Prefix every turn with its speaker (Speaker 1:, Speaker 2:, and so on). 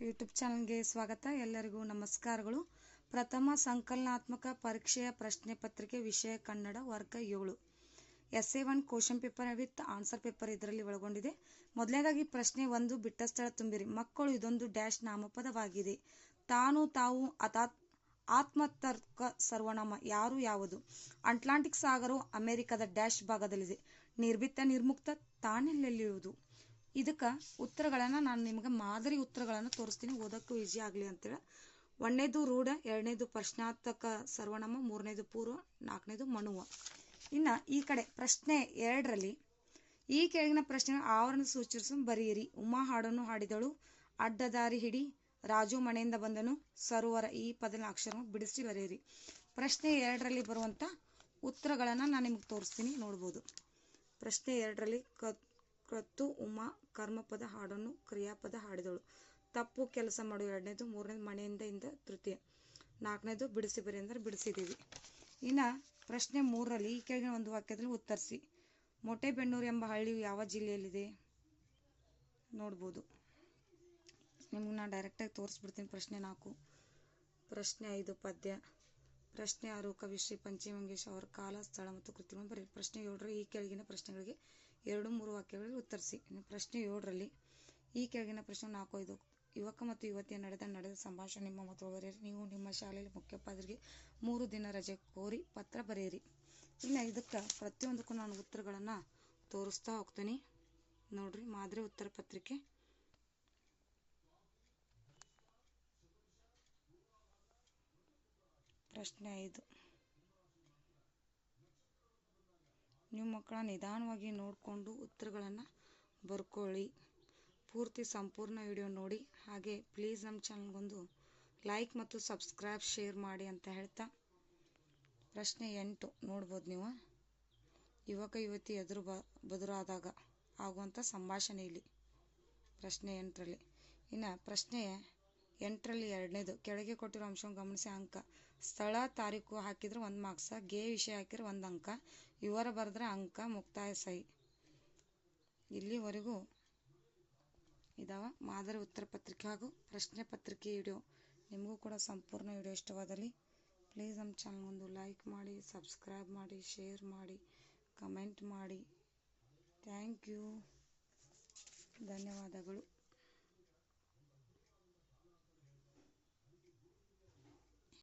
Speaker 1: YouTube ಚಾನಲ್ಗೆ ಸ್ವಾಗತ. ಎಲ್ಲರಿಗೂ ನಮಸ್ಕಾರಗಳು. ಪ್ರಥಮ ಸಂಕಲನಾತ್ಮಕ ಪರೀಕ್ಷೆಯ ಪ್ರಶ್ನೆ ಪತ್ರಿಕೆ ವಿಷಯ ಕನ್ನಡ ವರ್ಗ ಏಳು. S A one question paper with answer paper ಇದರಲ್ಲಿ ಒಳಗೊಂಡಿದೆ. ಮೊದಲನೇದಾಗಿ ಪ್ರಶ್ನೆ ಒಂದು, ಬಿಟ್ಟ ಸ್ಥಳ ತುಂಬಿರಿ. ಮಕ್ಕಳು ಇದೊಂದು ಡ್ಯಾಶ್ ನಾಮಪದವಾಗಿದೆ. ತಾನು ತಾವು ಅತಾತ್ ಆತ್ಮತರ್ಕ ಸರ್ವನಾಮ ಯಾರು ಯಾವುದು? ಅಟ್ಲಾಂಟಿಕ್ ಸಾಗರವು ಅಮೆರಿಕದ ಡ್ಯಾಶ್ ಭಾಗದಲ್ಲಿದೆ. ನಿರ್ಭಿತ್ತ ನಿರ್ಮುಕ್ತ ತಾನೆಲ್ಲೆಲ್ಲಿರುವುದು? ಇದಕ್ಕೆ ಉತ್ತರಗಳನ್ನು ನಾನು ನಿಮ್ಗೆ ಮಾದರಿ ಉತ್ತರಗಳನ್ನು ತೋರಿಸ್ತೀನಿ. ಓದೋಕ್ಕೂ ಈಸಿ ಆಗಲಿ ಅಂತೇಳಿ. ಒಂದನೇದು ರೂಢ, ಎರಡನೇದು ಪ್ರಶ್ನಾರ್ಥಕ ಸರ್ವನಾಮ ಮೂರನೇದು ಪೂರ್ವ, ನಾಲ್ಕನೇದು ಮನುವ. ಇನ್ನು ಈ ಕಡೆ ಪ್ರಶ್ನೆ ಎರಡರಲ್ಲಿ, ಈ ಕೆಳಗಿನ ಪ್ರಶ್ನೆ ಆವರಣ ಸೂಚಿಸು ಬರೆಯಿರಿ. ಉಮಾ ಹಾಡನ್ನು ಹಾಡಿದಳು, ಅಡ್ಡದಾರಿ ಹಿಡಿ, ರಾಜು ಮನೆಯಿಂದ ಬಂದನು, ಸರೋವರ ಈ ಪದನ ಅಕ್ಷರ ಬಿಡಿಸಿ ಬರೆಯಿರಿ. ಪ್ರಶ್ನೆ ಎರಡರಲ್ಲಿ ಬರುವಂಥ ಉತ್ತರಗಳನ್ನು ನಾನು ನಿಮ್ಗೆ ತೋರಿಸ್ತೀನಿ, ನೋಡ್ಬೋದು. ಪ್ರಶ್ನೆ ಎರಡರಲ್ಲಿ ಕ ಕತ್ತು ಉಮಾ ಕರ್ಮಪದ ಹಾಡನ್ನು ಕ್ರಿಯಾಪದ ಹಾಡಿದಳು. ತಪ್ಪು ಕೆಲಸ ಮಾಡು ಎರಡನೇದು, ಮೂರನೇದು ಮನೆಯಿಂದ ಇಂದ ತೃತೀಯ. ನಾಲ್ಕನೇದು ಬಿಡಿಸಿ ಬರಿ ಅಂದ್ರೆ ಬಿಡಿಸಿದ್ದೀವಿ ಇನ್ನು ಪ್ರಶ್ನೆ ಮೂರರಲ್ಲಿ ಈ ಕೆಳಗಿನ ಒಂದು ವಾಕ್ಯದಲ್ಲಿ ಉತ್ತರಿಸಿ. ಮೊಟೆಬೆನ್ನೂರು ಎಂಬ ಹಳ್ಳಿಯು ಯಾವ ಜಿಲ್ಲೆಯಲ್ಲಿದೆ? ನೋಡ್ಬೋದು. ನಿಮ್ಗೆ ನಾನು ಡೈರೆಕ್ಟಾಗಿ ತೋರಿಸ್ಬಿಡ್ತೀನಿ ಪ್ರಶ್ನೆ ನಾಲ್ಕು. ಪ್ರಶ್ನೆ ಐದು ಪದ್ಯ. ಪ್ರಶ್ನೆ ಆರು ಕವಿಶ್ರೀ ಪಂಚಮಂಗೇಶ್ ಅವರ ಕಾಲ, ಸ್ಥಳ ಮತ್ತು ಕೃತಿಗಳನ್ನು ಬರೆಯಿರಿ. ಪ್ರಶ್ನೆ ಏಳರ ಈ ಕೆಳಗಿನ ಪ್ರಶ್ನೆಗಳಿಗೆ ಎರಡು, ಮೂರು ವಾಕ್ಯಗಳಲ್ಲಿ ಉತ್ತರಿಸಿ. ಪ್ರಶ್ನೆ ಏಳರಲ್ಲಿ ಈ ಕೆಳಗಿನ ಪ್ರಶ್ನೆ ನಾಲ್ಕು, ಐದು ಯುವಕ ಮತ್ತು ಯುವತಿಯ ನಡೆದ ನಡೆದ ಸಂಭಾಷಣೆ ನಿಮ್ಮ ಮತ್ತು ಬರೆಯಿರಿ. ನೀವು ನಿಮ್ಮ ಶಾಲೆಯಲ್ಲಿ ಮುಖ್ಯೋಪಾಧ್ಯಾಯರಿಗೆ ಮೂರು ದಿನ ರಜೆ ಕೋರಿ ಪತ್ರ ಬರೆಯಿರಿ. ಇನ್ನು ಇದಕ್ಕೆ ಪ್ರತಿಯೊಂದಕ್ಕೂ ನಾನು ಉತ್ತರಗಳನ್ನು ತೋರಿಸ್ತಾ ಹೋಗ್ತೀನಿ. ನೋಡ್ರಿ, ಮಾದರಿ ಉತ್ತರ ಪತ್ರಿಕೆ ಪ್ರಶ್ನೆ ಐದು. ನಿಮ್ಮ ಮಕ್ಕಳ ನಿಧಾನವಾಗಿ ನೋಡಿಕೊಂಡು ಉತ್ತರಗಳನ್ನು ಬರ್ಕೊಳ್ಳಿ. ಪೂರ್ತಿ ಸಂಪೂರ್ಣ ವಿಡಿಯೋ ನೋಡಿ. ಹಾಗೆ ಪ್ಲೀಸ್ ನಮ್ಮ ಚಾನಲ್ಗೊಂದು ಲೈಕ್ ಮತ್ತು ಸಬ್ಸ್ಕ್ರೈಬ್ ಶೇರ್ ಮಾಡಿ ಅಂತ ಹೇಳ್ತಾ ಪ್ರಶ್ನೆ ಎಂಟು ನೋಡ್ಬೋದು ನೀವು. ಯುವಕ, ಯುವತಿ ಎದುರು ಬ, ಬದುರಾದಾಗ ಆಗುವಂಥ ಸಂಭಾಷಣೆ ಇಲ್ಲಿ. ಪ್ರಶ್ನೆ ಎಂಟರಲ್ಲಿ. ಇನ್ನು ಪ್ರಶ್ನೆ ಎಂಟರಲ್ಲಿ ಎರಡನೇದು. ಕೆಳಗೆ ಕೊಟ್ಟಿರೋ ಅಂಶವನ್ನು ಗಮನಿಸಿ ಅಂಕ. ಸ್ಥಳ, ತಾರೀಕು ಹಾಕಿದ್ರೆ ಒಂದು ಮಾರ್ಕ್ಸ ಗೆ ವಿಷಯ ಹಾಕಿದ್ರೆ ಒಂದು ಅಂಕ. ವಿವರ ಬರೆದ್ರೆ ಅಂಕ ಮುಕ್ತಾಯ ಸಹಿ ಇಲ್ಲಿವರೆಗೂ ಇದಾವ ಮಾದರಿ ಉತ್ತರ ಪತ್ರಿಕೆ ಹಾಗೂ ಪ್ರಶ್ನೆ ಪತ್ರಿಕೆ ವಿಡಿಯೋ. ನಿಮಗೂ ಕೂಡ ಸಂಪೂರ್ಣ ವಿಡಿಯೋ ಇಷ್ಟವಾದಲ್ಲಿ ಪ್ಲೀಸ್ ನಮ್ಮ ಚಾನಲ್ ಒಂದು ಲೈಕ್ ಮಾಡಿ ಸಬ್ಸ್ಕ್ರೈಬ್ ಮಾಡಿ ಶೇರ್ ಮಾಡಿ ಕಮೆಂಟ್ ಮಾಡಿ. ಥ್ಯಾಂಕ್ ಯು ಧನ್ಯವಾದಗಳು.